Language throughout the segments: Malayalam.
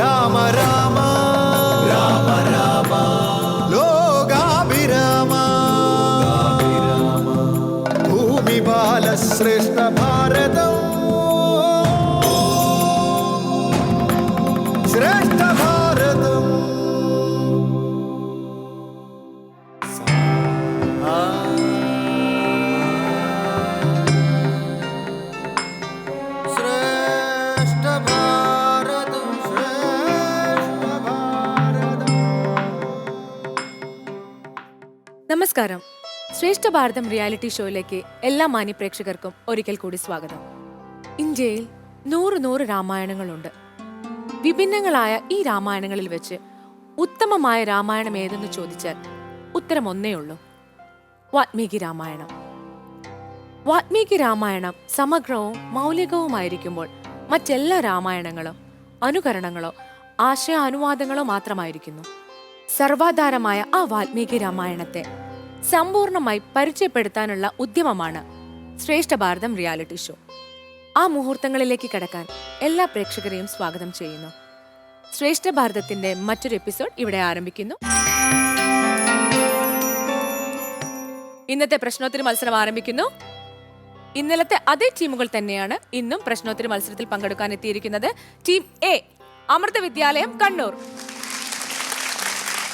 രാമ രാമ ഭാരതം റിയാലിറ്റി ഷോയിലേക്ക് എല്ലാ മാന്യ പ്രേക്ഷകർക്കും ഒരിക്കൽ കൂടി സ്വാഗതം. ഇന്ത്യയിൽ നൂറ് നൂറ് രാമായണങ്ങളുണ്ട്. വിഭിന്നങ്ങളായ ഈ രാമായണങ്ങളിൽ വെച്ച് ഉത്തമമായ രാമായണം ഏതെന്ന് ചോദിച്ചാൽ ഉത്തരം ഒന്നേ ഉള്ളൂ. വാത്മീകി രാമായണം. വാത്മീകി രാമായണം സമഗ്രവും മൗലികവുമായിരിക്കുമ്പോൾ മറ്റെല്ലാ രാമായണങ്ങളും അനുകരണങ്ങളോ ആശയാനുവാദങ്ങളോ മാത്രമായിരിക്കുന്നു. സർവാധാരമായ ആ വാൽമീകി രാമായണത്തെ സമ്പൂർണമായി പരിചയപ്പെടുത്താനുള്ള ഉദ്യമമാണ് ശ്രേഷ്ഠ ഭാരതം റിയാലിറ്റി ഷോ ആ മുഹൂർത്തങ്ങളിലേക്ക് കടക്കാൻ എല്ലാ പ്രേക്ഷകരെയും സ്വാഗതം ചെയ്യുന്നു. ശ്രേഷ്ഠ ഭാരതത്തിന്റെ മറ്റൊരു എപ്പിസോഡ് ഇവിടെ ആരംഭിക്കുന്നു. ഇന്നത്തെ പ്രശ്നോത്തരി മത്സരം ആരംഭിക്കുന്നു. ഇന്നലത്തെ അതേ ടീമുകൾ തന്നെയാണ് ഇന്നും പ്രശ്നോത്തരി മത്സരത്തിൽ പങ്കെടുക്കാൻ എത്തിയിരിക്കുന്നത്. Team A Amrita Vidyalayam Kannur.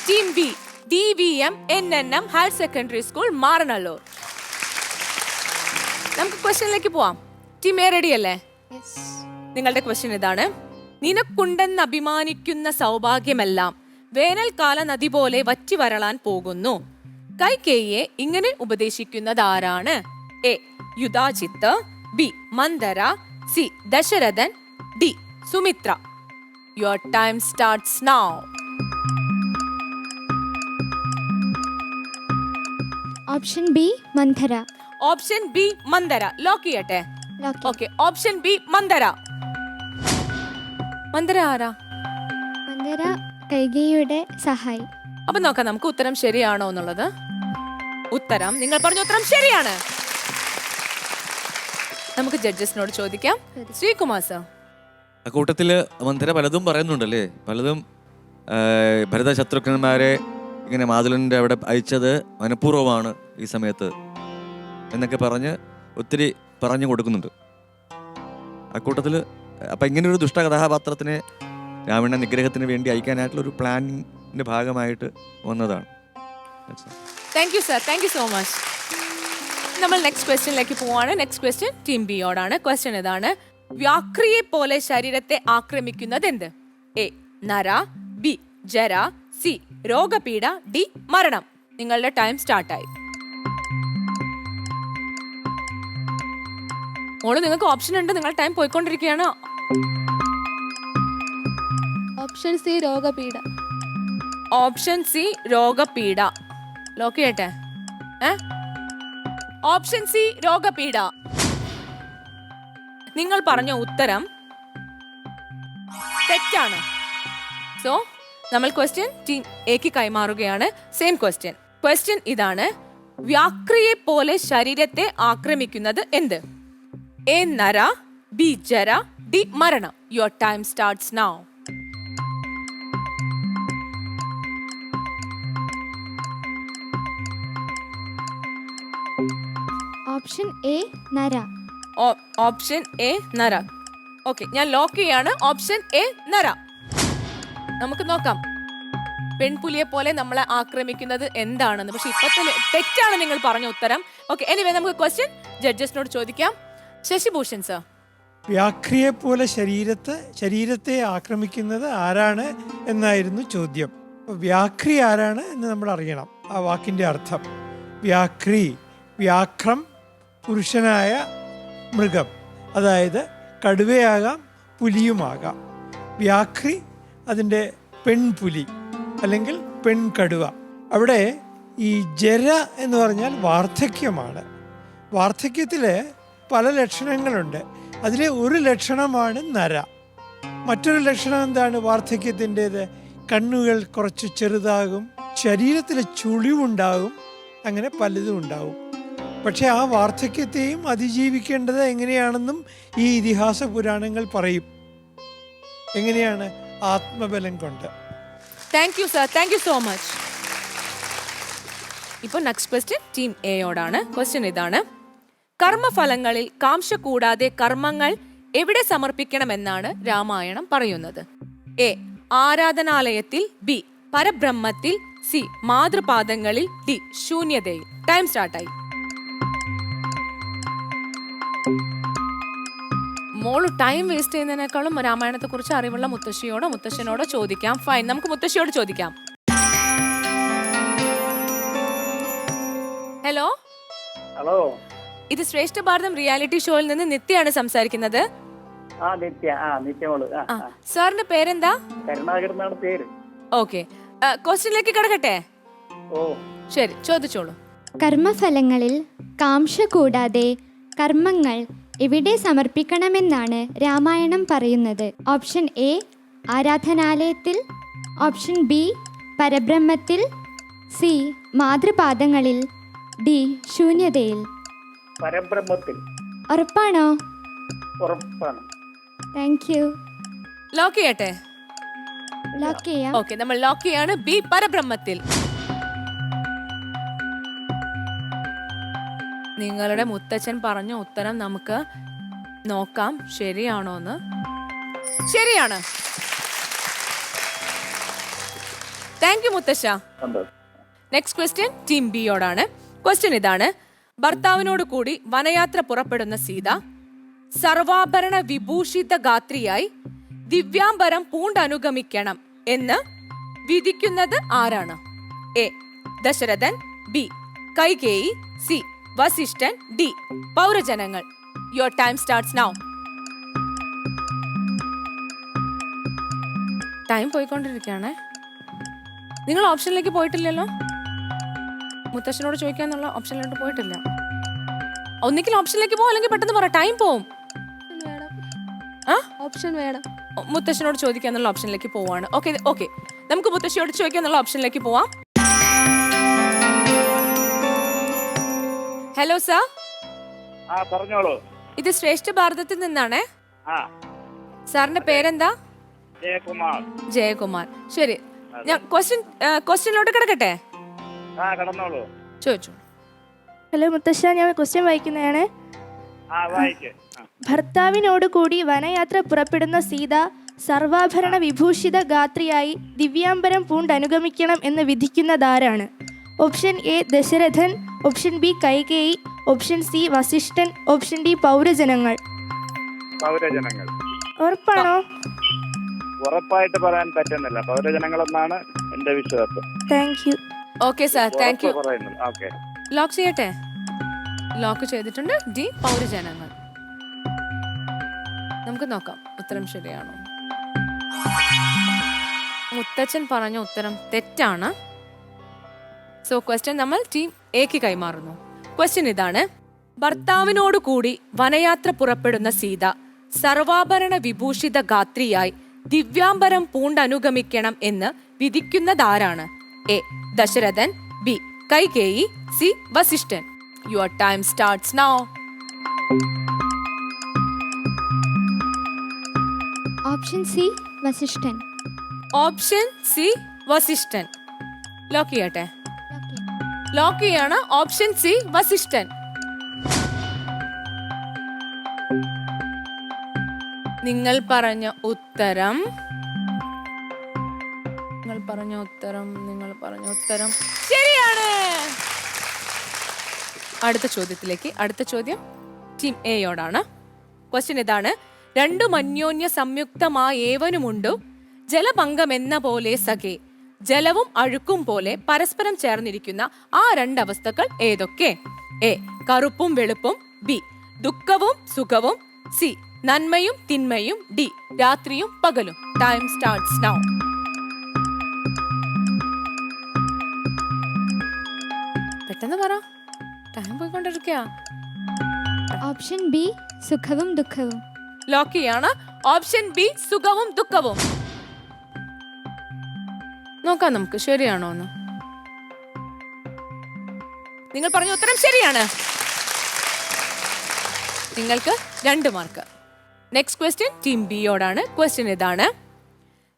Team B D V M N N M higher secondary school Maranalloor നമുക്ക് ക്വസ്റ്റ്യനിലേക്ക് പോവാം. ടീം എ റെഡി അല്ലേ? നിങ്ങളുടെ ക്വസ്റ്റ്യൻ ഇതാണ്. നിനക്കുണ്ടെന്ന് അഭിമാനിക്കുന്ന സൗഭാഗ്യമെല്ലാം വേനൽക്കാല നദി പോലെ വറ്റി വരളാൻ പോകുന്നു. കൈകേയെ ഇങ്ങനെ ഉപദേശിക്കുന്നത് ആരാണ്? A. Yudhajit B. Manthara C. Dasharathan D. Sumitra. Your time starts now option B Manthara option B Manthara lock ചെയ്യട്ടെ? Lock okay option B Manthara Manthara ആരാ? മന്ധര കൈകയുടെ സഹായി. അപ്പൊ നോക്കാം നമുക്ക് ഉത്തരം ശരിയാണോ എന്നുള്ളത്. ഉത്തരം. നിങ്ങൾ പറഞ്ഞ ഉത്തരം ശരിയാണ്. നമുക്ക് ജഡ്ജസിനോട് ചോദിക്കാം. ശ്രീകുമാർ സർ. കൂട്ടത്തിൽ മന്ദര പലതും പറയുന്നുണ്ടല്ലേ? പലതും ആ, ഭരത ശത്രുഘ്നന്മാരെ ഇങ്ങനെ മാതുലന്റെ അവിടെ അയച്ചത് മനഃപൂർവമാണ് ഈ സമയത്ത് എന്നൊക്കെ പറഞ്ഞ് ഒത്തിരി പറഞ്ഞു കൊടുക്കുന്നുണ്ട്. അക്കൂട്ടത്തിൽ അപ്പം ഇങ്ങനെ ഒരു ദുഷ്ട കഥാപാത്രത്തിനെ രാവണ നിഗ്രഹത്തിന് വേണ്ടി അയക്കാനായിട്ടുള്ള ഒരു പ്ലാനിന്റെ ഭാഗമായിട്ട് വന്നതാണ്. Thank you sir thank you so much നമ്മൾ നെക്സ്റ്റ് ക്വസ്റ്റ്യനിലേക്ക് പോവാണ്. നെക്സ്റ്റ് ക്വസ്റ്റ്യൻ ടീം ബിയോടാണ് ക്വസ്റ്റ്യൻ ഇതാണ് വ്യാക്രിയെ പോലെ ശരീരത്തെ ആക്രമിക്കുന്നത് എന്ത്? എ നര ബി ജര സി രോഗപീഡ ഡി മരണം. നിങ്ങളുടെ ടൈം സ്റ്റാർട്ടായി. മോൾ നിങ്ങൾക്ക് ഓപ്ഷൻ ഉണ്ട്. നിങ്ങൾ ടൈം പോയിക്കൊണ്ടിരിക്കുകയാണ്. ഓപ്ഷൻ സി രോഗപീഡ ഓപ്ഷൻ സി രോഗപീഡ ലോക്ക് ചെയ്യട്ടെ? ഏ? ഓപ്ഷൻ സി രോഗപീഡ നിങ്ങൾ പറഞ്ഞ ഉത്തരം തെറ്റാണ്. സോ നമ്മൾ ക്വസ്റ്റ്യൻ ടീം എക്ക് കൈമാറുകയാണ്. സെയിം ക്വസ്റ്റ്യൻ ക്വസ്റ്റ്യൻ ഇതാണ്. വ്യാക്രിയെ പോലെ ശരീരത്തെ ആക്രമിക്കുന്നത് എന്ത്? എ നര ബി ജര ഡി മരണം. Your time starts now option A നര. ഓപ്ഷൻ എ നര. ഓക്കെ ഞാൻ ലോക്ക് ചെയ്യാണ്. ഓപ്ഷൻ എ നര. നമുക്ക് നോക്കാം. പെൺപുലിയെ പോലെ നമ്മളെ ആക്രമിക്കുന്നത് എന്താണെന്ന്. പക്ഷെ ഇപ്പൊ തെറ്റാണ് നിങ്ങൾ പറഞ്ഞ ഉത്തരം. ഓക്കെ എനിവേ നമുക്ക് ക്വസ്റ്റ്യൻ ജഡ്ജസിനോട് ചോദിക്കാം. ശശിഭൂഷൺ സർ വ്യാക്രിയെ പോലെ ശരീരത്തെ ശരീരത്തെ ആക്രമിക്കുന്നത് ആരാണ് എന്നായിരുന്നു ചോദ്യം. വ്യാക്രി ആരാണ് എന്ന് നമ്മൾ അറിയണം. ആ വാക്കിന്റെ അർത്ഥം. വ്യാക്രി വ്യാക്രം പുരുഷനായ മൃഗം. അതായത് കടുവയാകാം പുലിയുമാകാം. വ്യാക്രി അതിന്റെ പെൺപുലി അല്ലെങ്കിൽ പെൺകടുവ. അവിടെ ഈ ജര എന്ന് പറഞ്ഞാൽ വാർദ്ധക്യമാണ്. വാർദ്ധക്യത്തിൽ പല ലക്ഷണങ്ങളുണ്ട്. അതിലെ ഒരു ലക്ഷണമാണ് നര. മറ്റൊരു ലക്ഷണം എന്താണ് വാർദ്ധക്യത്തിന്റേത്? കണ്ണുകൾ കുറച്ച് ചെറുതാകും ശരീരത്തിൽ ചുളിവുണ്ടാകും അങ്ങനെ പലതും ഉണ്ടാകും. പക്ഷേ ആ വാർദ്ധക്യത്തെയും അതിജീവിക്കേണ്ടത് എങ്ങനെയാണെന്നും ഈ ഇതിഹാസ പുരാണങ്ങൾ പറയും. എങ്ങനെയാണ്? ആത്മബലം കൊണ്ട്. Thank you sir thank you so much ഇപ്പോൾ നെക്സ്റ്റ് ക്വസ്റ്റ്യൻ ടീം എയോടാണ് ക്വസ്റ്റ്യൻ ഇതാണ്. കർമ്മഫലങ്ങളിൽ കാംക്ഷ കൂടാതെ കർമ്മങ്ങൾ എവിടെ സമർപ്പിക്കണമെന്നാണ് രാമായണം പറയുന്നത്. എ ആരാധനാലയത്തിൽ ബി പരബ്രഹ്മത്തിൽ സി മാതൃപാദങ്ങളിൽ ഡി ശൂന്യതയിൽ. ടൈം സ്റ്റാർട്ടായി മോൾ ടൈം വേസ്റ്റ് ചെയ്യുന്നതിനേക്കാളും രാമായണത്തെ കുറിച്ച് അറിവുള്ള മുത്തശ്ശിയോടോ മുത്തശ്ശനോടോ ചോദിക്കാം. ഫൈൻ നമുക്ക് മുത്തശ്ശിയോട് ചോദിക്കാം. ഹലോ ഹലോ ഇത് ശ്രേഷ്ഠ ഭാരതം റിയാലിറ്റി ഷോയിൽ നിന്ന് നിത്യയാണ് സംസാരിക്കുന്നത്. സാറിന്റെ പേരെന്താ? പേര്. ഓക്കെ ക്വസ്റ്റ്യനിലേക്ക് കിടക്കട്ടെ? ഓ. ശരി ചോദിച്ചോളൂ. കർമ്മഫലങ്ങളിൽ കാംഷ കൂടാതെ കർമ്മങ്ങൾ എവിടെ സമർപ്പിക്കണമെന്നാണ് രാമായണം പറയുന്നത്. ഓപ്ഷൻ എ ആരാധനാലയത്തിൽ. ഓപ്ഷൻ ബി പരബ്രഹ്മത്തിൽ. സി മാതൃപാദങ്ങളിൽ. ഡി ശൂന്യതയിൽ. പരബ്രഹ്മത്തിൽ. ഉറപ്പാണോ? ഉറപ്പാണ്. താങ്ക് യു ലോക്ക് ചെയ്യട്ടെ? ലോക്ക് ചെയ്യാം. ഓക്കെ നമ്മൾ ലോക്ക് ചെയ്യാണ്. ബി പരബ്രഹ്മത്തിൽ. നിങ്ങളുടെ മുത്തച്ഛൻ പറഞ്ഞ ഉത്തരം നമുക്ക് നോക്കാം. ശരിയാണോ എന്ന് ശരിയാണ്. താങ്ക് യു മുത്തശ്ശ. നെക്സ്റ്റ് ക്വസ്റ്റ്യൻ ടീം ബിയോടാണ് ക്വസ്റ്റ്യൻ ഇതാണ്. ഭർത്താവിനോട് കൂടി വനയാത്ര പുറപ്പെടുന്ന സീത സർവാഭരണ വിഭൂഷിത ഗാത്രിയായി ദിവ്യാംബരം പൂണ്ടനുഗമിക്കണം എന്ന് വിധിക്കുന്നത് ആരാണ്? A Dasharathan B Kaikeyi C Vasishthan D. പൗരജനങ്ങൾ. Your time starts now time പോയിക്കൊണ്ടിരിക്കുകയാണേ. നിങ്ങൾ ഓപ്ഷനിലേക്ക് പോയിട്ടില്ലല്ലോ? മുത്തശ്ശനോട് ചോദിക്കാന്നുള്ള ഓപ്ഷനിലോട്ട് പോയിട്ടില്ല. ഒന്നിക്കൽ ഓപ്ഷനിലേക്ക് പോകും അല്ലെങ്കിൽ പെട്ടെന്ന് പറ ടൈം പോവും. ആ? ഓപ്ഷൻ വേണം. മുത്തശ്ശനോട് ചോദിക്കാന്നുള്ള ഓപ്ഷനിലേക്ക് പോവാണ് ഓക്കെ ഓക്കെ നമുക്ക് മുത്തശ്ശിയോട് ചോദിക്കാന്നുള്ള ഓപ്ഷനിലേക്ക് പോവാം. ഹലോ സർ ആ പറഞ്ഞോളൂ. ഇത് ശ്രേഷ്ഠ ഭാരതത്തിൽ നിന്നാണേ? ആ. സാറിന്റെ പേരെന്താ? ജയകുമാർ. ജയകുമാർ. ശരി. ഞാൻ ക്വസ്റ്റ്യൻ ക്വസ്റ്റ്യനിലോട്ട് കിടക്കട്ടെ? ആ കടന്നോളൂ. ചോദിച്ചു. ഹലോ മുത്തശ്ശ ഞാൻ ക്വസ്റ്റ്യൻ വായിക്കുന്നതാണ്. ആ വായിക്ക്. ഭർത്താവിനോട് കൂടി വനയാത്ര പുറപ്പെടുന്ന സീത സർവാഭരണ വിഭൂഷിത ഗാത്രിയായി ദിവ്യാംബരം പൂണ്ടനുഗമിക്കണം എന്ന് വിധിക്കുന്നതാരാണ്? Option A Dasharathan option B Kaikeyi option C Vasishthan option D പൗരജനങ്ങൾ പൗരജനങ്ങൾ. ഉറപ്പാണോ? ഉറപ്പായിട്ട് പറയാൻ പറ്റുന്നില്ല. പൗരജനങ്ങളെന്നാണ് എന്റെ വിശ്വാസം. Thank you okay sir thank you okay lock ചെയ്യട്ടെ? ലോക്ക് ചെയ്തിട്ടുണ്ട്. ഡി പൗരജനങ്ങൾ. നമുക്ക് നോക്കാം. ഉത്തരം ശരിയാണോ? മുത്തച്ഛൻ പറഞ്ഞ ഉത്തരം തെറ്റാണ്. സോ ക്വസ്റ്റ്യൻ നമ്മൾ ടീം എക്ക് കൈമാറുന്നു. ക്വസ്റ്റ്യൻ ഇതാണ്. ഭർത്താവിനോട് കൂടി വനയാത്ര പുറപ്പെടുന്ന സീത സർവാഭരണ വിഭൂഷിത ഗാത്രിയായി ദിവ്യാംബരം പൂണ്ടനുഗമിക്കണം എന്ന് വിധിക്കുന്നതാരാണ്? A Dasharathan. B Kaikeyi. C Vasishthan. Your time starts now option C Vasishthan. Option C Vasishthan. Lock ചെയ്യട്ടെ. ലോക്ക് ചെയ്യാം. ലോക്ക് ചെയ്യാണ് ഓപ്ഷൻ സി വസിഷ്ഠൻ. നിങ്ങൾ പറഞ്ഞ ഉത്തരം. നിങ്ങൾ പറഞ്ഞ ഉത്തരം നിങ്ങൾ പറഞ്ഞ ഉത്തരം. ശരിയാണ്. അടുത്ത ചോദ്യത്തിലേക്ക് അടുത്ത ചോദ്യം ടീം എയോടാണ് ക്വസ്റ്റ്യൻ ഇതാണ്. രണ്ടു മന്യോന്യ സംയുക്തമായ ഏവനുമുണ്ടു ജലഭംഗമെന്ന പോലെ സഖേ ജലവും അഴുക്കും പോലെ പരസ്പരം ചേർന്നിരിക്കുന്ന ആ രണ്ടവസ്ഥകൾ ഏതൊക്കെ? എ കറുപ്പും വെളുപ്പും. ബി ദുഃഖവും സുഖവും. സി നന്മയും തിന്മയും. ഡി രാത്രിയും പകലും. ടൈം സ്റ്റാർട്ട്സ് നൗ പെട്ടെന്ന് പറ. ടൈം പോയിക്കൊണ്ടിരിക്കുക ഓപ്ഷൻ ബി സുഖവും ദുഃഖവും. ലോക്കിയാണ് ഓപ്ഷൻ ബി സുഖവും ദുഃഖവും. നോക്കാം നമുക്ക് ശരിയാണോ എന്ന് നിങ്ങൾ പറഞ്ഞ ഉത്തരം ശരിയാണ്. നിങ്ങൾക്ക് രണ്ട് മാർക്ക്. നെക്സ്റ്റ് ക്വസ്റ്റ്യൻ ടീം ബിയോടാണ് ക്വസ്റ്റ്യൻ ഇതാണ്.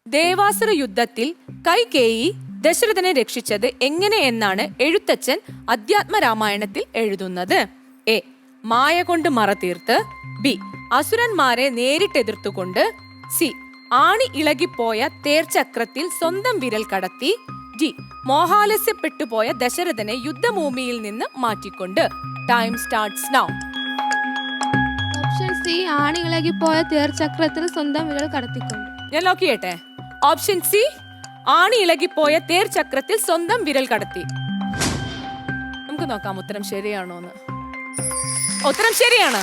ദേവാസുര യുദ്ധത്തിൽ കൈകേയി ദശരഥനെ രക്ഷിച്ചത് എങ്ങനെ എന്നാണ് എഴുത്തച്ഛൻ അധ്യാത്മരാമായണത്തിൽ എഴുതുന്നത്. എ മായ കൊണ്ട് മറ തീർത്ത്. ബി അസുരന്മാരെ നേരിട്ടെതിർത്തുകൊണ്ട്. സി ആണി ഇളകിപ്പോയ തേർചക്രത്തിൽ സ്വന്തം വിരൽ കടത്തി ഡി മോഹാലസ്യപ്പെട്ടുപോയ ദശരഥനെ യുദ്ധഭൂമിയിൽ നിന്ന് മാറ്റിക്കൊണ്ട്. Time starts now option C ആണി ഇളകിപ്പോയ തേർചക്രത്തിൽ സ്വന്തം വിരൽ കടത്തിക്കൊണ്ട്. ഞാൻ ലോക്ക് ചെയ്യട്ടെ? ഓപ്ഷൻ സി ആണി ഇളകിപ്പോയ തേർചക്രത്തിൽ സ്വന്തം വിരൽ കടത്തി. നമുക്ക് നോക്കാം ഉത്തരം ശരിയാണോ എന്ന്. ഉത്തരം ശരിയാണ്.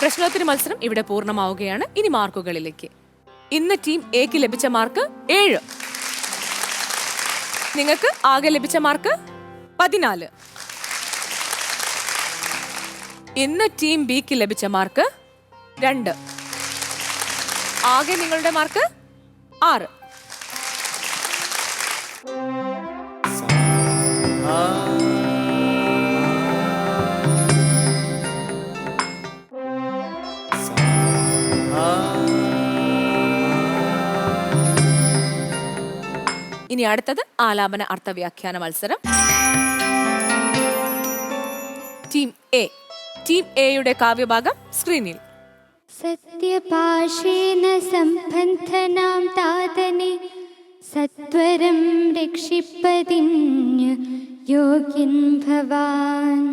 പ്രശ്നോത്തരി മത്സരം ഇവിടെ പൂർണമാവുകയാണ്. ഇനി മാർക്കുകളിലേക്ക്. ഇന്ന് ടീം എക്ക് ലഭിച്ച മാർക്ക് ഏഴ്. നിങ്ങൾക്ക് ആകെ ലഭിച്ച മാർക്ക് പതിനാല്. ഇന്ന് ടീം ബിക്ക് ലഭിച്ച മാർക്ക് രണ്ട്. ആകെ നിങ്ങളുടെ മാർക്ക് ആറ്. ഇനി അടുത്തത് ആലാപന അർത്ഥവ്യാഖ്യാന മത്സരം. Team A. ടീം എയുടെ കാവ്യഭാഗം സ്ക്രീനിൽ. സത്യപാശേന സംബന്ധനാം താതനെ സത്വരം രക്ഷിപ്പതിന് യോഗ്യൻ ഭവാൻ.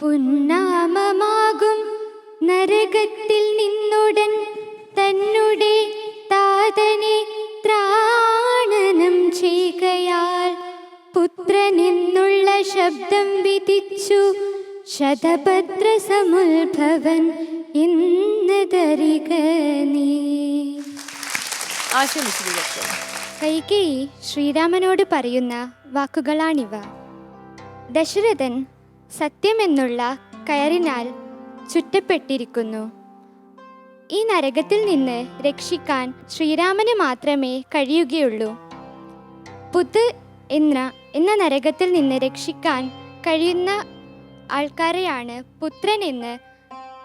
പുന്നാമമാകും നരകത്തിൽ നിന്നുടൻ തന്നുടേ താതനെ ശബ്ദം വിധിച്ചു. ശതഭദ്ര സമുദ്ഭവൻ എന്നതറിക നീ. കൈകേയി ശ്രീരാമനോട് പറയുന്ന വാക്കുകളാണിവ. ദശരഥൻ സത്യമെന്നുള്ള കയറിനാൽ ചുറ്റപ്പെട്ടിരിക്കുന്നു. ഈ നരകത്തിൽ നിന്ന് രക്ഷിക്കാൻ ശ്രീരാമന് മാത്രമേ കഴിയുകയുള്ളൂ. പുത് എന്ന എന്ന നരകത്തിൽ നിന്ന് രക്ഷിക്കാൻ കഴിയുന്ന ആൾക്കാരെയാണ് പുത്രൻ എന്ന്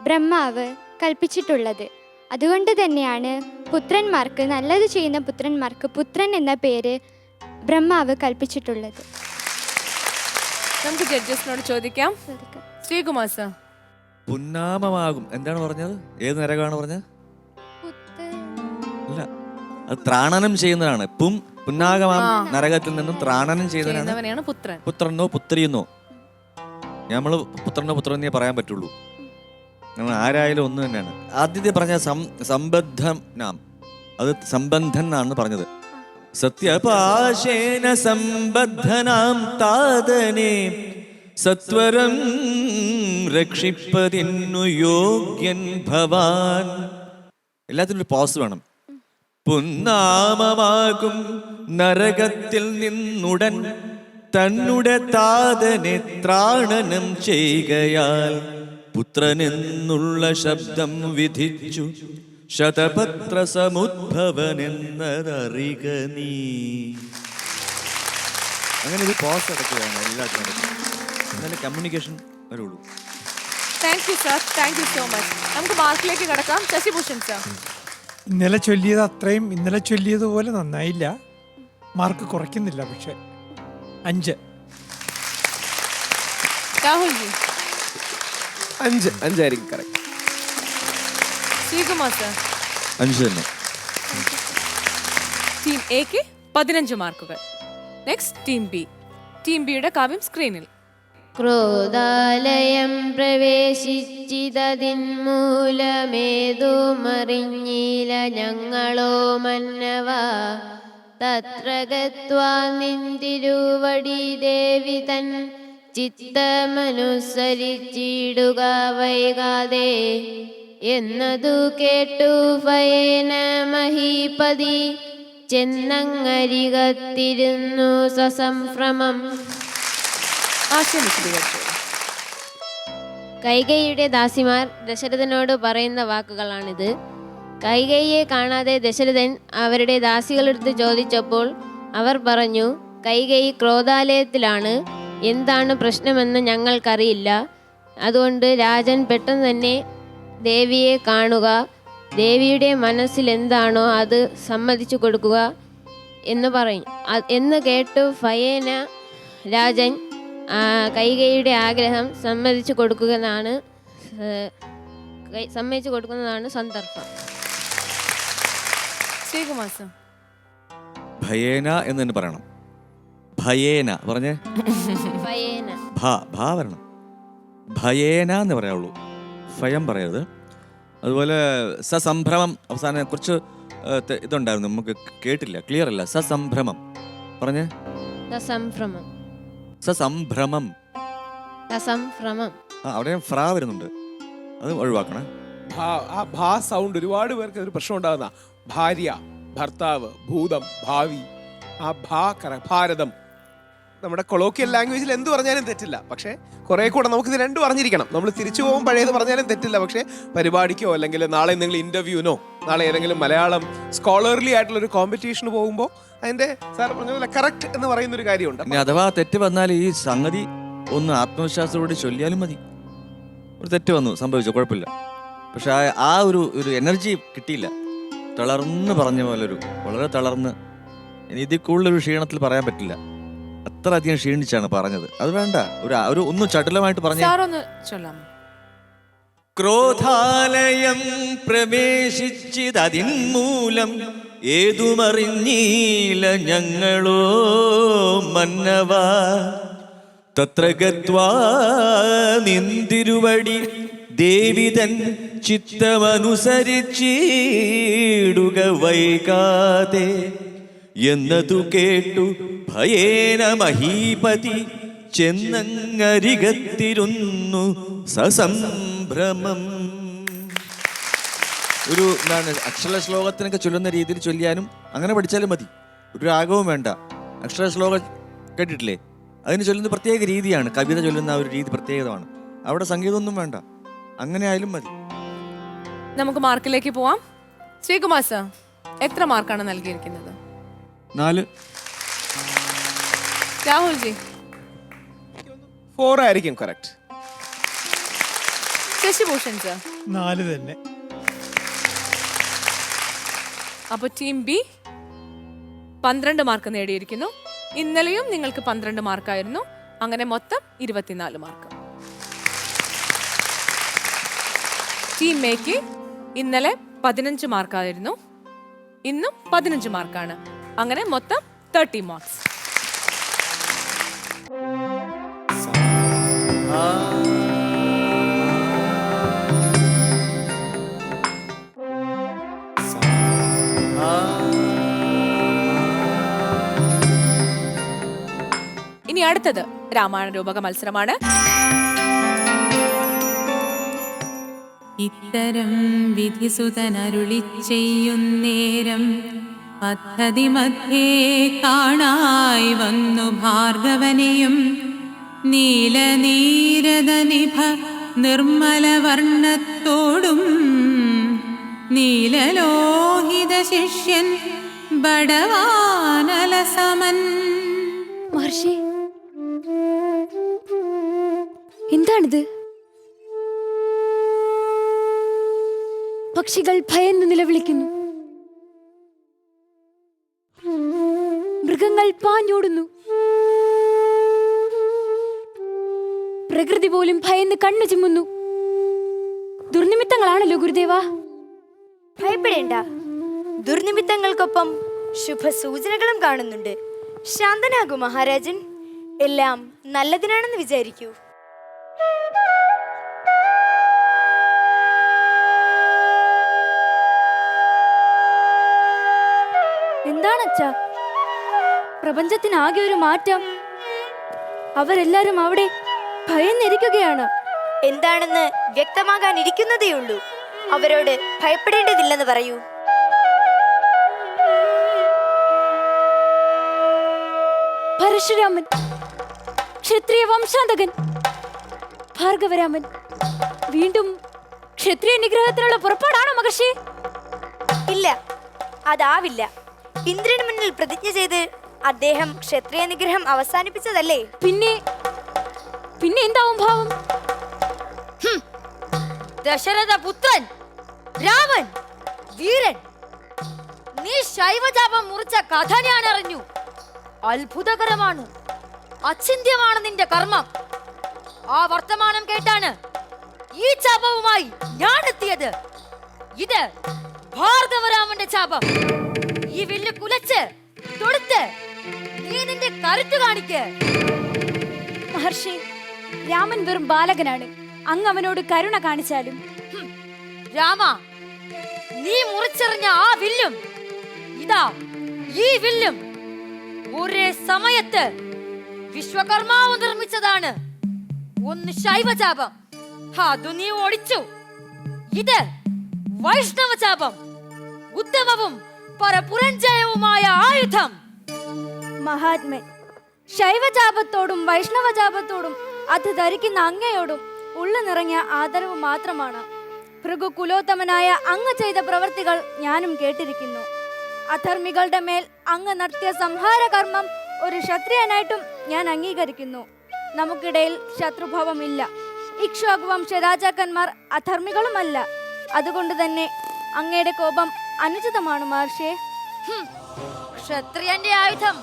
ബ്രഹ്മാവ് കൽപ്പിച്ചിട്ടുള്ളത്. അതുകൊണ്ട് തന്നെയാണ് പുത്രന്മാർക്ക് നല്ലത് ചെയ്യുന്ന പുത്രന്മാർക്ക് പുത്രൻ എന്ന പേര് ബ്രഹ്മാവ് കൽപ്പിച്ചിട്ടുള്ളത്. നമുക്ക് ജഡ്ജസിനോട് ചോദിക്കാം. ശ്രീകുമാർ സർ. പുന്നാമമാകും. എന്താണ് പറഞ്ഞത്? ഏത് നരകമാണ് പറഞ്ഞത്? അല്ല അത് ത്രാണനം ചെയ്യുന്നതാണ് പും പുന്നാഗമാം. നരകത്തിൽ നിന്നും ത്രാണനം ചെയ്തവനാണ് പുത്രൻ. പുത്രനോ പുത്രിയെന്നോ. നമ്മൾ പുത്രനോ പുത്രനേ പറയാൻ പറ്റുള്ളൂ. നമ്മൾ ആരായാലും ഒന്ന് തന്നെയാണ്. ആദ്യത്തെ പറഞ്ഞ സം സംബദ്ധം നാം. അത് സംബന്ധൻ എന്നാണ് പറഞ്ഞത്. സത്യപാശേന സംബദ്ധനാം താതനെ. സത്വരം രക്ഷിപ്പതിന്നു യോഗ്യൻ ഭവാൻ. എല്ലാത്തിനും ഒരു പോസ് വേണം. പുന്നാമമാകും നരകത്തിൽ നിന്നുടൻ തന്നുടെ താതനെ ത്രാണനം ചെയ്യുകയാൽ പുത്രനെന്നുള്ള ശബ്ദം വിധിച്ചു ശതപത്ര സമുദ്ഭവനെന്നതറിക നീ. അങ്ങനെ ഒരു പോസ് അടക്കുകയാണ് എല്ലാത്തിനും നല്ല കമ്മ്യൂണിക്കേഷൻ വരുള്ളൂ. Thank you sir thank you so much നമുക്ക് മാർക്കിലേക്ക് കടക്കാം. ശശിഭൂഷൺ സർ ഇന്നലെ ചൊല്ലിയത് അത്രയും ഇന്നലെ ചൊല്ലിയതുപോലെ നന്നായില്ല. മാർക്ക് കുറയ്ക്കുന്നില്ല പക്ഷെ. അഞ്ച്. അഞ്ച്. അഞ്ചായിരിക്കും കറക്റ്റ് ശ്രീകുമാർ സർ അഞ്ച് തന്നെ. ടീം എക്ക് പതിനഞ്ച് മാർക്കുകൾ. നെക്സ്റ്റ് ടീം ബി ടീം ബിയുടെ കാവ്യം സ്ക്രീനിൽ ക്രോധാലയം പ്രവേശിച്ചിതതിന്മൂലമേതു മറിഞ്ഞില ഞങ്ങളോ മന്നവ. തത്ര ഗത്വാ നിന്തിരുവടി ദേവി തൻ ചിത്തമനുസരിച്ചിടുക വൈകാതെ. എന്നതു കേട്ടു ഭയേന മഹീപതി. ചെന്നങ്ങരികത്തിരുന്നു സസംഭ്രമം. ആശയം വിശദീകരിച്ചു കൈകൈയുടെ ദാസിമാർ ദശരഥനോട് പറയുന്ന വാക്കുകളാണിത്. കൈകൈയെ കാണാതെ ദശരഥൻ അവരുടെ ദാസികളെടുത്ത് ചോദിച്ചപ്പോൾ അവർ പറഞ്ഞു കൈകൈ ക്രോധാലയത്തിലാണ്. എന്താണ് പ്രശ്നമെന്ന് ഞങ്ങൾക്കറിയില്ല. അതുകൊണ്ട് രാജൻ പെട്ടെന്ന് തന്നെ ദേവിയെ കാണുക. ദേവിയുടെ മനസ്സിൽ എന്താണോ അത് സമ്മതിച്ചു കൊടുക്കുക എന്ന് പറയും. എന്ന് കേട്ടു ഫയേന രാജൻ കൈകയുടെ ആഗ്രഹം സമ്മതിച്ചു കൊടുക്കുന്നതാണ് എന്നാണ് സമ്മതിച്ചു കൊടുക്കുന്നതാണ് സന്ദർഭം. ശ്രീകുമാർ സർ. ഭയേന എന്ന് തന്നെ പറയണം. ഭയേന പറഞ്ഞേ? ഭാ ഭ ഭ വരണം. ഭയേന എന്ന് പറയാവുള്ളൂ. ഭയം പറയരുത്. അതുപോലെ സസംഭ്രമം അവസാനം കുറച്ച് ഇതുണ്ടായിരുന്നു നമുക്ക് കേട്ടില്ല ക്ലിയർ അല്ല സസംഭ്രമം. പറഞ്ഞേ? സസംഭ്രമം. സസംഭ്രമം. സസംഭ്രമം. ആ അവിടെ ഫ്രാ വരുന്നുണ്ട്. അത് ഒഴിവാക്കണേ. ഭാ- ആ ഭാ സൗണ്ട് ഒരുപാട് പേർക്ക് ഒരു പ്രശ്നം ഉണ്ടാകുന്ന ഭാര്യ ഭർത്താവ് ഭൂതം ഭാവി. ആ ഭാ കര ഭാരതം. നമ്മുടെ കൊളോക്കിയൽ ലാംഗ്വേജിൽ എന്ത് പറഞ്ഞാലും തെറ്റില്ല. പക്ഷേ കുറെ കൂടെ നമുക്ക് ഇത് രണ്ടും അറിഞ്ഞിരിക്കണം. നമ്മൾ തിരിച്ചു പോകും പഴയത് പറഞ്ഞാലും തെറ്റില്ല. പക്ഷേ പരിപാടിക്കോ അല്ലെങ്കിൽ നാളെ എന്തെങ്കിലും ഇന്റർവ്യൂനോ നാളെ ഏതെങ്കിലും മലയാളം സ്കോളർലി ആയിട്ടുള്ള ഒരു കോമ്പറ്റീഷന് പോകുമ്പോൾ അതിന്റെ സാർ പറഞ്ഞ പോലെ കറക്റ്റ് എന്ന് പറയുന്ന ഒരു കാര്യമുണ്ട് അഥവാ തെറ്റ് വന്നാൽ ഈ സംഗതി ഒന്ന് ആത്മവിശ്വാസത്തോടെ ചൊല്ലിയാലും മതി. ഒരു തെറ്റ് വന്നു സംഭവിച്ചു കുഴപ്പമില്ല. പക്ഷെ ആ ഒരു ഒരു എനർജി കിട്ടിയില്ല. തളർന്ന് പറഞ്ഞ പോലെ ഒരു വളരെ തളർന്ന്. ഇനി ഇതിൽ കൂടുതലൊരു ക്ഷീണത്തിൽ പറയാൻ പറ്റില്ല. അത്ര അധികം ക്ഷീണിച്ചാണ് പറഞ്ഞത്. അത് വേണ്ട. ഒരു ഒരു ഒന്ന് ചടുലമായിട്ട് പറഞ്ഞു. ഒന്ന് ചൊല്ലാമോ ക്രോധാലയം പ്രവേശിച്ചിതതിൻ മൂലം ഏതുമറിഞ്ഞീല ഞങ്ങളോ മന്നവ? തത്ര ഗത്വാ നിന്തിരുവടി ദേവിതൻ ചിത്തമനുസരിച്ചിടുക വൈകാതെ. എന്നതു കേട്ടു ഭയേന മഹീപതി ചെന്നങ്ങരികത്തിരുന്നു സസംഭ്രമം. ഒരു എന്താണ് അക്ഷര ശ്ലോകത്തിനൊക്കെ ചൊല്ലുന്ന രീതിയിൽ ചൊല്ലിയാനും അങ്ങനെ പഠിച്ചാലും മതി. ഒരു രാഗവും വേണ്ട. അക്ഷര ശ്ലോകം കേട്ടിട്ടില്ലേ? അതിന് ചൊല്ലുന്ന പ്രത്യേക രീതിയാണ്. കവിത ചൊല്ലുന്ന ഒരു രീതി പ്രത്യേകതമാണ്. അവിടെ സംഗീതമൊന്നും വേണ്ട. അങ്ങനെ ആയാലും മതി. നമുക്ക് മാർക്കിലേക്ക് പോവാം. ശ്രീകുമാർ സർ എത്ര മാർക്കാണ് നൽകിയിരിക്കുന്നത്? നാല്. രാഹുൽ ജി. ഫോർ ആയിരിക്കും കറക്റ്റ് ശശിഭൂഷൺ സർ. നാല് തന്നെ. അപ്പൊ ടീം ബി പന്ത്രണ്ട് മാർക്ക് നേടിയിരിക്കുന്നു. ഇന്നലെയും നിങ്ങൾക്ക് പന്ത്രണ്ട് മാർക്കായിരുന്നു അങ്ങനെ മൊത്തം ഇരുപത്തിനാല് മാർക്ക് ടീം മേക്ക് ഇന്നലെ പതിനഞ്ച് മാർക്കായിരുന്നു ഇന്നും പതിനഞ്ച് മാർക്കാണ് അങ്ങനെ മൊത്തം തേർട്ടി മാർക്സ് അടുത്തത് രാമായണ രൂപക മത്സരമാണ്. ഇത്തരം വിധിസുതനരുളി ചെയ്യുന്നേരം പദ്ധതി മധ്യേ കാണായി വന്നു ഭാർഗവനെയും നീലനീരദനിഭ നിർമ്മല വർണത്തോടും നീലലോഹിത ശിഷ്യൻ ബടവാനലസമൻ. മഹർഷി എന്താണിത് പക്ഷികൾ ഭയന്ന് നിലവിളിക്കുന്നു. മൃഗങ്ങൾ പാഞ്ഞോടുന്നു. പ്രകൃതി പോലും ഭയന്ന് കണ്ണു ചിമ്മുന്നു. ദുർനിമിത്തങ്ങളാണല്ലോ ഗുരുദേവ. ഭയപ്പെടേണ്ട. ദുർനിമിത്തങ്ങൾക്കൊപ്പം ശുഭസൂചനകളും കാണുന്നുണ്ട്. ശാന്തനാകൂ മഹാരാജൻ. എല്ലാം നല്ലതിനാണെന്ന് വിചാരിക്കൂ. എന്താണ് അച്ഛ പ്രപഞ്ചത്തിനാകെ ഒരു മാറ്റം. അവരെല്ലാരും അവിടെ ഭയന്നിരിക്കുകയാണ്. എന്താണെന്ന് വ്യക്തമാകാൻ ഇരിക്കുന്നതേയുള്ളൂ അവരോട് ഭയപ്പെടേണ്ടതില്ലെന്ന് പറയൂ. പരശുരാമൻ ക്ഷത്രിയ വംശാന്തകൻ ഭാർഗവരാമൻ വീണ്ടും ക്ഷത്രിയ നിഗ്രഹത്തിനുള്ള പുറപ്പാടാണോ മഹർഷി? ഇല്ല അതാവില്ല. ഇന്ദ്രന് മുന്നിൽ പ്രതിജ്ഞ ചെയ്ത് അദ്ദേഹം ക്ഷത്രിയ നിഗ്രഹം അവസാനിപ്പിച്ചതല്ലേ? പിന്നെ പിന്നെ എന്താവും ഭാവം? ദശരഥ പുത്രൻ രാമൻ വീരൻ. നീ ശൈവജാപം മുറിച്ച കഥ ഞാൻ അറിഞ്ഞു. അത്ഭുതകരമാണ്. അചിന്ത്യമാണ് നിന്റെ കർമ്മം. ആ വർത്തമാനം കേട്ടാണ് ഈ ചാപവുമായി ഞാൻ എത്തിയത്. ഇത് ഭാർഗവരാമന്റെ ചാപം. ഈ വില്ല് കുലച്ച് തൊടുത്ത് നീ നിന്റെ കരുത്ത് കാണിക്ക്. മഹർഷി രാമൻ വെറും ബാലകനാണ്. അങ്ങ് അവനോട് കരുണ കാണിച്ചാലും. രാമ നീ മുറിച്ചെറിഞ്ഞ ആ വില്ലും. ഇതാ ഈ വില്ലും. ഒരേ സമയത്ത് വിശ്വകർമാവ് നിർമ്മിച്ചതാണ്. ഒന്ന് ശൈവചാപം അത് നീ ഓടിച്ചു. ഇത് വൈഷ്ണവചാപം ഉത്തമവും പരപുരഞ്ജയവുമായ ആയുധം. മഹാത്മൻ ശൈവജാപത്തോടും വൈഷ്ണവജാപത്തോടും അത് ധരിക്കുന്ന അങ്ങയോടും ഉള്ളു നിറഞ്ഞ ആദരവ് മാത്രമാണ്. ഭൃഗു കുലോത്തമനായ അങ്ങ് ചെയ്ത പ്രവൃത്തികൾ ഞാനും കേട്ടിരിക്കുന്നു. അധർമ്മികളുടെ മേൽ അങ്ങ് നടത്തിയ സംഹാര കർമ്മം ഒരു ക്ഷത്രിയനായിട്ടും ഞാൻ അംഗീകരിക്കുന്നു. നമുക്കിടയിൽ ശത്രുഭാവമില്ല. ഇക്ഷ്വാകു വംശ രാജാക്കന്മാർ അധർമ്മികളുമല്ല. അതുകൊണ്ട് തന്നെ അങ്ങയുടെ കോപം അനുചിതമാണ് മഹർഷേ. ക്ഷത്രിയന്റെ ആയുധം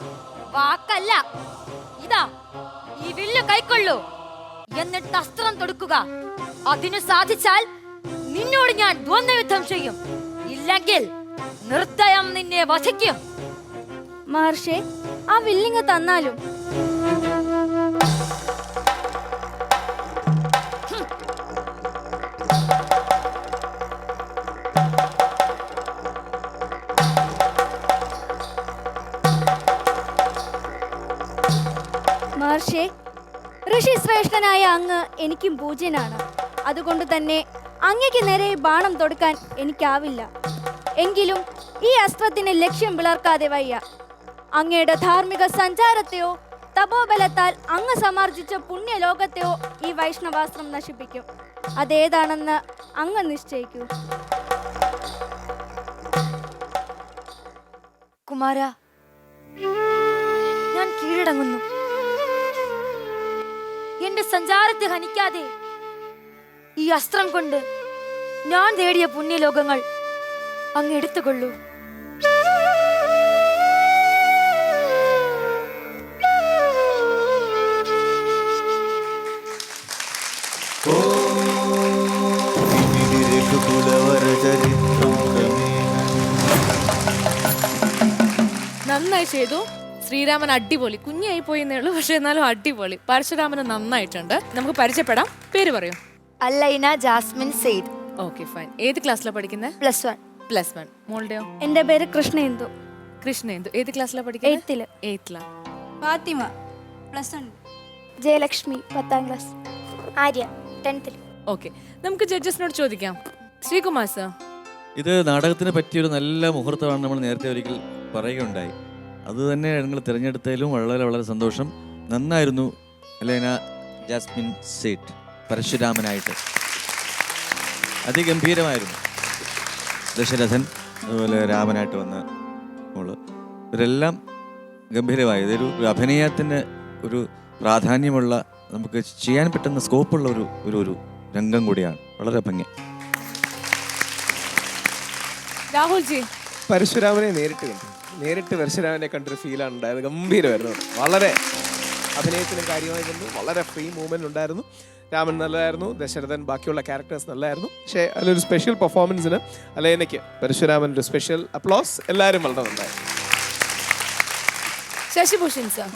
വാക്കല്ല. ഇതാ ഈ വില്ല് കൈക്കൊള്ളൂ. എന്നിട്ട് അസ്ത്രം തൊടുക്കുക. അതിനു സാധിച്ചാൽ നിന്നോട് ഞാൻ ദ്വന്ദ്വയുദ്ധം ചെയ്യും. ഇല്ലെങ്കിൽ നിർദ്ദയം നിന്നെ വധിക്കും. മഹർഷി ആ വില്ലിങ് തന്നാലും എനിക്കും പൂജ്യനാണ്. അതുകൊണ്ട് തന്നെ അങ്ങയ്ക്ക് നേരെ ബാണം തൊടുക്കാൻ എനിക്കാവില്ല. എങ്കിലും ഈ അസ്ത്രത്തിന് ലക്ഷ്യം പിളർക്കാതെ വയ്യ. അങ്ങയുടെ ധാർമ്മിക സഞ്ചാരത്തെയോ തപോബലത്താൽ അങ്ങ് സമാർജിച്ച പുണ്യലോകത്തെയോ ഈ വൈഷ്ണവാസ്ത്രം നശിപ്പിക്കും. അതേതാണെന്ന് അങ്ങ് നിശ്ചയിക്കൂ. കുമാര ഞാൻ കീഴടങ്ങുന്നു. എന്റെ സഞ്ചാരത്തെ ഹനിക്കാതെ ഈ അസ്ത്രം കൊണ്ട് ഞാൻ നേടിയ പുണ്യലോകങ്ങൾ അങ്ങ് എടുത്തുകൊള്ളൂ. നന്നായി ചെയ്തു. ശ്രീരാമൻ അടിപൊളി. കുഞ്ഞായി പോയി ഉള്ളൂ പക്ഷെ എന്നാലും അടിപൊളി. പരശുരാമന് നന്നായിട്ടുണ്ട്. നമുക്ക് പരിചയപ്പെടാം. പേര് പറയൂ. Allaina Jasmine Syed. Okay fine. ഏത് ക്ലാസ്സിലാണ് പഠിക്കുന്നത് പ്ലസ് വൺ. Plus one. മോളുടെയോ? എന്റെ പേര് കൃഷ്ണേന്ദു. കൃഷ്ണേന്ദു. ഏത് ക്ലാസ്സിലാണ് പഠിക്കുന്നത് എയ്ത്തിൽ. ഫാത്തിമ. Plus one. ജയലക്ഷ്മി പത്താം ക്ലാസ്. ആര്യ ടെൻത്തിൽ. ഓക്കെ. നമുക്ക് ജഡ്ജസിനോട് ചോദിക്കാം. ശ്രീകുമാർ സർ. ഇത് നാടകത്തിന് പറ്റിയൊരു നല്ല മുഹൂർത്തമാണ് നമ്മൾ നേരത്തെ ഒരിക്കൽ പറയുകയുണ്ടായി. അത് തന്നെ നിങ്ങൾ തിരഞ്ഞെടുത്തതിലും വളരെ വളരെ സന്തോഷം. നന്നായിരുന്നു അലേന ജാസ്മിൻ സേറ്റ് പരശുരാമനായിട്ട്. അതിഗംഭീരമായിരുന്നു. ദശരഥൻ അതുപോലെ രാമനായിട്ട് വന്ന മോൾ. ഇവരെല്ലാം ഗംഭീരമായി. ഇതൊരു അഭിനയത്തിന് ഒരു പ്രാധാന്യമുള്ള നമുക്ക് ചെയ്യാൻ പറ്റുന്ന സ്കോപ്പുള്ള ഒരു ഒരു ഒരു രംഗം കൂടിയാണ്. വളരെ ഭംഗി. രാഹുൽജി. പരശുരാമനെ നേരിട്ട് കണ്ടു. നേരിട്ട് പരശുരാമനെ കണ്ടൊരു ഫീലാണ് ഉണ്ടായത്. ഗംഭീരമായിരുന്നു. വളരെ അഭിനയത്തിലും കാര്യമായി വന്നു. വളരെ ഫ്രീ മൂവ്മെന്റ് ഉണ്ടായിരുന്നു. രാമൻ നല്ലതായിരുന്നു. ദശരഥൻ ബാക്കിയുള്ള ക്യാരക്ടേഴ്സ് നല്ലതായിരുന്നു. പക്ഷേ അതിലൊരു സ്പെഷ്യൽ പെർഫോമൻസിന് അലേനയ്ക്ക് പരശുരാമൻ ഒരു സ്പെഷ്യൽ അപ്ലോസ് എല്ലാവരും വളരെ നന്നായിരുന്നു ശശിഭൂഷൺ സർ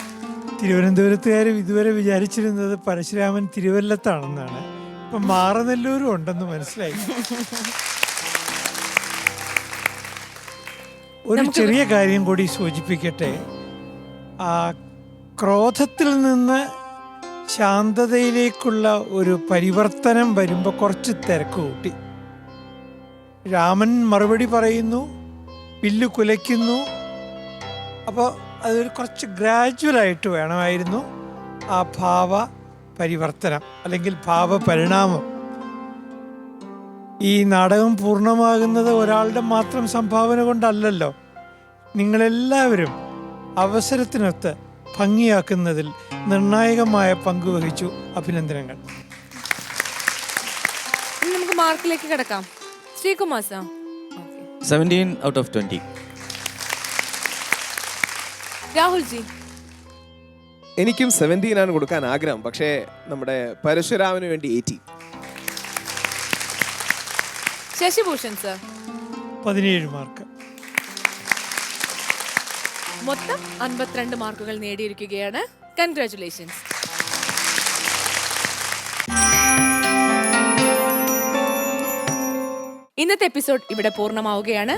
തിരുവനന്തപുരത്തുകാരും ഇതുവരെ വിചാരിച്ചിരുന്നത് പരശുരാമൻ തിരുവല്ലത്താണെന്നാണ്. ഇപ്പം മാറനെല്ലൂരും ഉണ്ടെന്ന് മനസ്സിലായി. ഒരു ചെറിയ കാര്യം കൂടി സൂചിപ്പിക്കട്ടെ. ആ ക്രോധത്തിൽ നിന്ന് ശാന്തതയിലേക്കുള്ള ഒരു പരിവർത്തനം വരുമ്പോൾ കുറച്ച് തിരക്ക് കൂട്ടി. രാമൻ മറുപടി പറയുന്നു പില്ലു കുലയ്ക്കുന്നു. അപ്പോൾ അതൊരു കുറച്ച് ഗ്രാജുവലായിട്ട് വേണമായിരുന്നു ആ ഭാവ പരിവർത്തനം അല്ലെങ്കിൽ ഭാവ പരിണാമം. ഈ നാടകം പൂർണമാകുന്നത് ഒരാളുടെ മാത്രം സംഭാവന കൊണ്ടല്ലല്ലോ. നിങ്ങളെല്ലാവരും അവസരത്തിനൊത്ത് ഭംഗിയാക്കുന്നതിൽ നിർണായകമായ പങ്കുവഹിച്ചു അഭിനന്ദനങ്ങൾ. ഇനി നമുക്ക് മാർക്കിലേക്ക് കിടക്കാം. Sreekumar sir. Okay seventeen out of twenty. Rahul ji. എനിക്കും സെവന്റീൻ ആണ് കൊടുക്കാൻ ആഗ്രഹം. പക്ഷേ നമ്മുടെ പരശുരാമന് വേണ്ടി എയ്റ്റി. ശശിഭൂഷൺ സർ പതിനേഴ് മാർക്ക്. മൊത്തം അൻപത്തിരണ്ട് മാർക്കുകൾ നേടിയിരിക്കുകയാണ്. കൺഗ്രാറ്റുലേഷൻസ് ഇന്നത്തെ എപ്പിസോഡ് ഇവിടെ പൂർണമാവുകയാണ്.